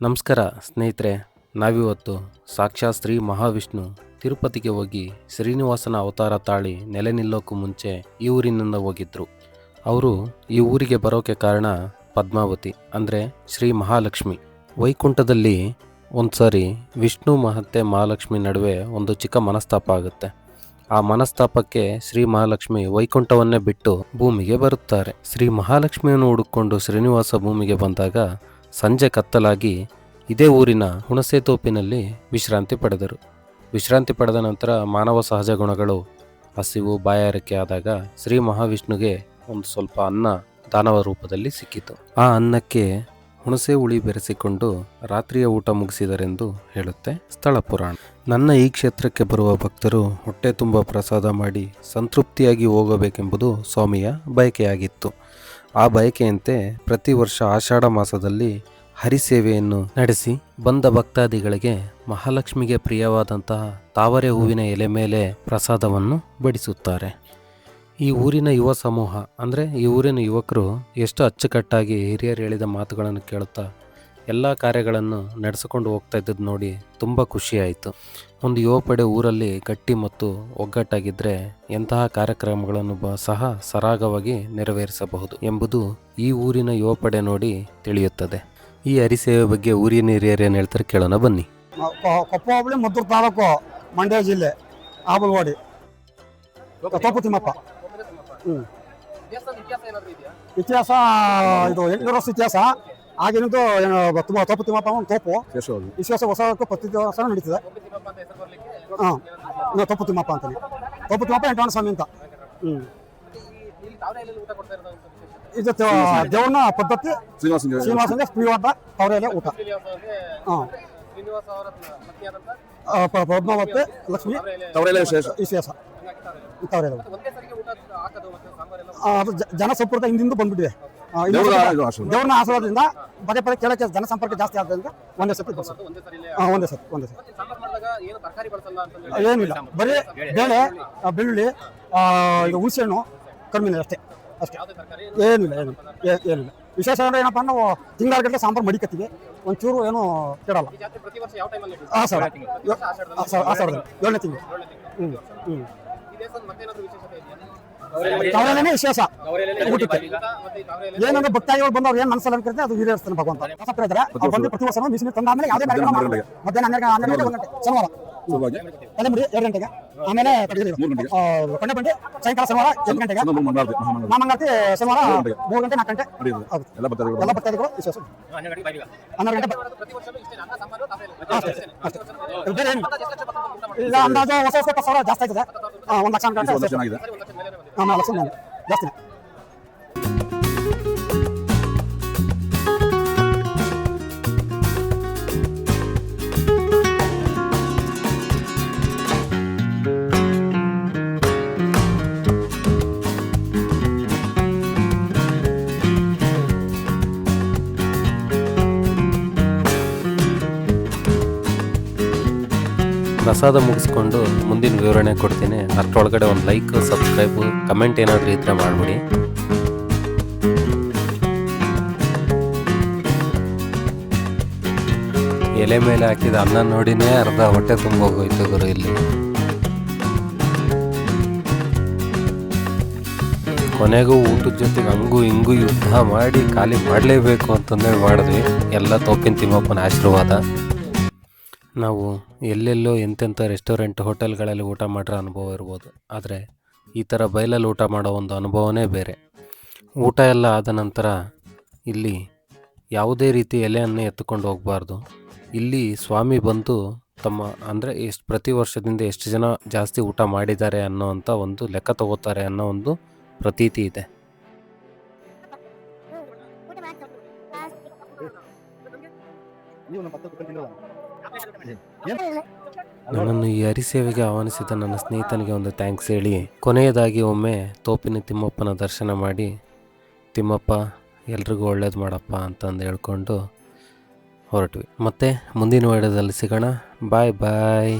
ನಮಸ್ಕಾರ ಸ್ನೇಹಿತರೆ, ನಾವಿವತ್ತು ಸಾಕ್ಷಾತ್ ಶ್ರೀ ಮಹಾವಿಷ್ಣು ತಿರುಪತಿಗೆ ಹೋಗಿ ಶ್ರೀನಿವಾಸನ ಅವತಾರ ತಾಳಿ ನೆಲೆ ನಿಲ್ಲೋಕ್ಕೂ ಮುಂಚೆ ಈ ಊರಿನಿಂದ ಹೋಗಿದ್ರು. ಅವರು ಈ ಊರಿಗೆ ಬರೋಕೆ ಕಾರಣ ಪದ್ಮಾವತಿ, ಅಂದರೆ ಶ್ರೀ ಮಹಾಲಕ್ಷ್ಮಿ. ವೈಕುಂಠದಲ್ಲಿ ಒಂದು ಸಾರಿ ವಿಷ್ಣು ಮಹತ್ತೆ ಮಹಾಲಕ್ಷ್ಮಿ ನಡುವೆ ಒಂದು ಚಿಕ್ಕ ಮನಸ್ತಾಪ ಆಗುತ್ತೆ. ಆ ಮನಸ್ತಾಪಕ್ಕೆ ಶ್ರೀ ಮಹಾಲಕ್ಷ್ಮಿ ವೈಕುಂಠವನ್ನೇ ಬಿಟ್ಟು ಭೂಮಿಗೆ ಬರುತ್ತಾರೆ. ಶ್ರೀ ಮಹಾಲಕ್ಷ್ಮಿಯನ್ನು ಹುಡುಕೊಂಡು ಶ್ರೀನಿವಾಸ ಭೂಮಿಗೆ ಬಂದಾಗ ಸಂಜೆ ಕತ್ತಲಾಗಿ ಇದೇ ಊರಿನ ಹುಣಸೆ ತೋಪಿನಲ್ಲಿ ವಿಶ್ರಾಂತಿ ಪಡೆದರು. ವಿಶ್ರಾಂತಿ ಪಡೆದ ನಂತರ ಮಾನವ ಸಹಜ ಗುಣಗಳು ಹಸಿವು ಬಾಯಾರಿಕೆ ಆದಾಗ ಶ್ರೀ ಮಹಾವಿಷ್ಣುಗೆ ಒಂದು ಸ್ವಲ್ಪ ಅನ್ನ ದಾನವ ರೂಪದಲ್ಲಿ ಸಿಕ್ಕಿತು. ಆ ಅನ್ನಕ್ಕೆ ಹುಣಸೆ ಹುಳಿ ಬೆರೆಸಿಕೊಂಡು ರಾತ್ರಿಯ ಊಟ ಮುಗಿಸಿದರೆಂದು ಹೇಳುತ್ತೆ ಸ್ಥಳ ಪುರಾಣ. ನನ್ನ ಈ ಕ್ಷೇತ್ರಕ್ಕೆ ಬರುವ ಭಕ್ತರು ಹೊಟ್ಟೆ ತುಂಬ ಪ್ರಸಾದ ಮಾಡಿ ಸಂತೃಪ್ತಿಯಾಗಿ ಹೋಗಬೇಕೆಂಬುದು ಸ್ವಾಮಿಯ ಬಯಕೆಯಾಗಿತ್ತು. ಆ ಬಯಕೆಯಂತೆ ಪ್ರತಿ ವರ್ಷ ಆಷಾಢ ಮಾಸದಲ್ಲಿ ಹರಿಸೇವೆಯನ್ನು ನಡೆಸಿ ಬಂದ ಭಕ್ತಾದಿಗಳಿಗೆ ಮಹಾಲಕ್ಷ್ಮಿಗೆ ಪ್ರಿಯವಾದಂತಹ ತಾವರೆ ಹೂವಿನ ಎಲೆ ಮೇಲೆ ಪ್ರಸಾದವನ್ನು ಬಡಿಸುತ್ತಾರೆ. ಈ ಊರಿನ ಯುವ ಸಮೂಹ ಅಂದರೆ ಈ ಊರಿನ ಯುವಕರು ಎಷ್ಟು ಅಚ್ಚುಕಟ್ಟಾಗಿ ಹಿರಿಯರು ಹೇಳಿದ ಮಾತುಗಳನ್ನು ಕೇಳುತ್ತಾ ಎಲ್ಲ ಕಾರ್ಯಗಳನ್ನು ನಡೆಸಿಕೊಂಡು ಹೋಗ್ತಾ ಇದ್ದದ್ದು ನೋಡಿ ತುಂಬ ಖುಷಿಯಾಯಿತು ಒಂದು ಯುವ ಪಡೆ ಊರಲ್ಲಿ ಗಟ್ಟಿ ಮತ್ತು ಒಗ್ಗಟ್ಟಾಗಿದ್ದರೆ ಎಂತಹ ಕಾರ್ಯಕ್ರಮಗಳನ್ನು ಬ ಸಹ ಸರಾಗವಾಗಿ ನೆರವೇರಿಸಬಹುದು ಎಂಬುದು ಈ ಊರಿನ ಯುವ ಪಡೆ ನೋಡಿ ತಿಳಿಯುತ್ತದೆ. ಈ ಹರಿಸೇವೆ ಬಗ್ಗೆ ಊರಿನ ಹಿರಿಯರು ಏನು ಹೇಳ್ತಾರೆ ಕೇಳೋಣ ಬನ್ನಿ. ಕೊಪ್ಪ ಹೋಬಳಿ ಮದ್ದೂರು ತಾಲೂಕು ಮಂಡ್ಯ ಜಿಲ್ಲೆ ಆಬಲ್ವಾಡಿ ತಿಮ್ಮಪ್ಪ. ಇತಿಹಾಸ ಇದು ಎಂಟುನೂರು ವರ್ಷ ಇತಿಹಾಸ. ಆಗಿನದು ತುಂಬ ತೋಪು ತಿಮ್ಮಪ್ಪ ಒಂದು ತೋಪು. ವಿಶೇಷ ಹೊಸ ಪ್ರತಿ ದಿವಸ ನಡೀತದೆ. ಹಾಂ. ನಾವು ತೋಪು ತಿಮ್ಮಪ್ಪ ಅಂತಾನೆ. ತೋಪು ತಿಮ್ಮಪ್ಪ ಎಂಟು ಸ್ವಾಮಿ ಅಂತ. ಹ್ಞೂ ಇದು ದೇವನ ಪದ್ಧತಿ ಶ್ರೀನಿವಾಸ ಶ್ರೀನಿವಾಸಂಗೆ ಪ್ರಿಯವಾದ ಅವರೇ ಊಟ ಹಾಂ ಪದ್ಮಾವತಿ ಲಕ್ಷ್ಮಿ. ವಿಶೇಷ. ವಿಶೇಷ. ತವರೇಲೆ. ಊಟ. ಜನಸಂಪರ್ಕ ಹಿಂದಿಂದ ಬಂದ್ಬಿಟ್ಟಿದೆ. ದೇವ್ರನ್ನ ಆಶೀರ್ವಾದದಿಂದ ಪದೇ ಪದೇ ಕೇಳಕ್ಕೆ ಜನಸಂಪರ್ಕ ಜಾಸ್ತಿ ಆದ್ರಿಂದ ಒಂದೇ ಸತಿ ಬರ್ಸೋದು ಹಾಂ ಒಂದೇ ಸತಿ ಒಂದೇ ಸತಿ ಏನಿಲ್ಲ. ಬರೀ ಬೇಳೆ ಆ, ಬೆಳ್ಳುಳ್ಳಿ ಆ, ಇದು ಹುಣಸೆಹಣ್ಣು ಕಮ್ಮಿನೇ ಅಷ್ಟೇ ಅಷ್ಟೇ. ಏನಿಲ್ಲ ಏನು ಏನಿಲ್ಲ. ವಿಶೇಷ ಅಂದ್ರೆ ಏನಪ್ಪ ನಾವು ತಿಂಗಳಗಟ್ಟಲೆ ಸಾಂಬಾರು ಮಡಿಕತ್ತೀವಿ. ಒಂಚೂರು ಏನು ಕೆಡಲ್ಲ. ಹಾಂ ಸರ್ ಆಷಾಢದಲ್ಲಿ ಏಳನೇ ತಿಂಗಳು. ಹ್ಞೂ ಹ್ಞೂ ಅವರಲ್ಲೇ ವಿಶೇಷ ಊಟಕ್ಕೆ ಏನಂದ್ರೆ ಭಕ್ತಾದಿಗಳು ಬಂದವ್ರು ಏನ್ ಮನಸ್ಸಲ್ಲಿ ಅನ್ಕೊಂಡ್ರೆ ಅದು ಈಡೇರಿಸ್ತಾನೆ ಭಗವಂತ. ಇದ್ದಾರೆ. ಅವ್ರು ಬಂದು ಪ್ರತಿ ವರ್ಷ ಬಿಸಿಲು ತಂದಾದ್ಮೇಲೆ ಯಾವುದೇ ಕಾರ್ಯಕ್ರಮ ಮಾಡಲ್ಲ. ಮಧ್ಯಾಹ್ನ ಹನ್ನೆರಡು ಗಂಟೆ ಶನಿವಾರ. ಅದೇ ಮುಡಿ ಎರಡು ಗಂಟೆಗೆ. ಆಮೇಲೆ. ಕೊಂಡೆ ಬಂಡಿ ಸಾಯಂಕಾಲ ಶನಿವಾರ ಎಂಟು ಗಂಟೆಗೆ. ಮಾಮಂಗಲತಿ ಶನಿವಾರ ಮೂರು ಗಂಟೆ ನಾಲ್ಕು ಗಂಟೆ. ಎಲ್ಲ ಭಕ್ತಾದಿಗಳು ಎಲ್ಲ ಭಕ್ತಾದಿಗಳು ವಿಶೇಷ ಹನ್ನೆರಡು ಗಂಟೆ ಅಷ್ಟೇ, ಅಷ್ಟೇ. ಬೇರೆ ಏನಿಲ್ಲ. ಈಗ ಅಂದಾಜು ಹೊಸ ಹೊಸ ಇಪ್ಪತ್ತು ಸಾವಿರ ಜಾಸ್ತಿ ಆಯ್ತದೆ. ಆ, ಒಂದು ಲಕ್ಷ ಈ ಗಂಟೆ ಸೌಲಭ್ಯ ಚೆನ್ನಾಗಿದೆ ನಾಲ್ಕು ಲಕ್ಷ ಮೇಲೆ ಪ್ರಸಾದ ಮುಗಿಸ್ಕೊಂಡು ಮುಂದಿನ ವಿವರಣೆ ಕೊಡ್ತೀನಿ. ಅಷ್ಟರೊಳಗಡೆ ಒಂದು ಲೈಕ್ ಸಬ್ಸ್ಕ್ರೈಬು ಕಮೆಂಟ್ ಏನಾದರೂ ಇದ್ರೆ ಮಾಡಿಬಿಡಿ. ಎಲೆ ಮೇಲೆ ಹಾಕಿದ ಅನ್ನ ನೋಡಿನೇ ಅರ್ಧ ಹೊಟ್ಟೆ ತುಂಬ ತುಂಬೋಗೋಯ್ತು ಗುರು ಇಲ್ಲಿ. ಕೊನೆಗೂ ಊಟದ ಜೊತೆಗೆ ಹಂಗೂ ಹಿಂಗೂ ಯುದ್ಧ ಮಾಡಿ, ಖಾಲಿ ಮಾಡಲೇಬೇಕು ಅಂತಂದೇಳಿ ಮಾಡಿದ್ವಿ. ಎಲ್ಲ ತೋಪಿನ ತಿಮ್ಮಪ್ಪನ ಆಶೀರ್ವಾದ. ನಾವು ಎಲ್ಲೆಲ್ಲೋ ಎಂತೆಂಥ ರೆಸ್ಟೋರೆಂಟ್ ಹೋಟೆಲ್ಗಳಲ್ಲಿ ಊಟ ಮಾಡಿರೋ ಅನುಭವ ಇರ್ಬೋದು. ಆದರೆ ಈ ಥರ ಬಯಲಲ್ಲಿ ಊಟ ಮಾಡೋ ಒಂದು ಅನುಭವನೇ ಬೇರೆ. ಊಟ ಎಲ್ಲ ಆದ ನಂತರ ಇಲ್ಲಿ ಯಾವುದೇ ರೀತಿ ಎಲೆಯನ್ನು ಎತ್ತುಕೊಂಡು ಹೋಗಬಾರ್ದು. ಇಲ್ಲಿ ಸ್ವಾಮಿ ಬಂದು ತಮ್ಮ ಅಂದರೆ ಎಷ್ಟು ಪ್ರತಿ ವರ್ಷದಿಂದ ಎಷ್ಟು ಜನ ಜಾಸ್ತಿ ಊಟ ಮಾಡಿದ್ದಾರೆ ಅನ್ನೋ ಅಂತ ಒಂದು ಲೆಕ್ಕ ತಗೋತಾರೆ ಅನ್ನೋ ಒಂದು ಪ್ರತೀತಿ ಇದೆ. ನನ್ನನ್ನು ಈ ಹರಿಸೇವೆಗೆ ಆಹ್ವಾನಿಸಿದ ನನ್ನ ಸ್ನೇಹಿತನಿಗೆ ಒಂದು ಥ್ಯಾಂಕ್ಸ್ ಹೇಳಿ, ಕೊನೆಯದಾಗಿ ಒಮ್ಮೆ ತೋಪಿನ ತಿಮ್ಮಪ್ಪನ ದರ್ಶನ ಮಾಡಿ, ತಿಮ್ಮಪ್ಪ, ಎಲ್ರಿಗೂ ಒಳ್ಳೇದು ಮಾಡಪ್ಪ ಅಂತಂದು ಹೇಳ್ಕೊಂಡು ಹೊರಟ್ವಿ. ಮತ್ತೆ ಮುಂದಿನ ವಿಡಿಯೋದಲ್ಲಿ ಸಿಗೋಣ. ಬಾಯ್ ಬಾಯ್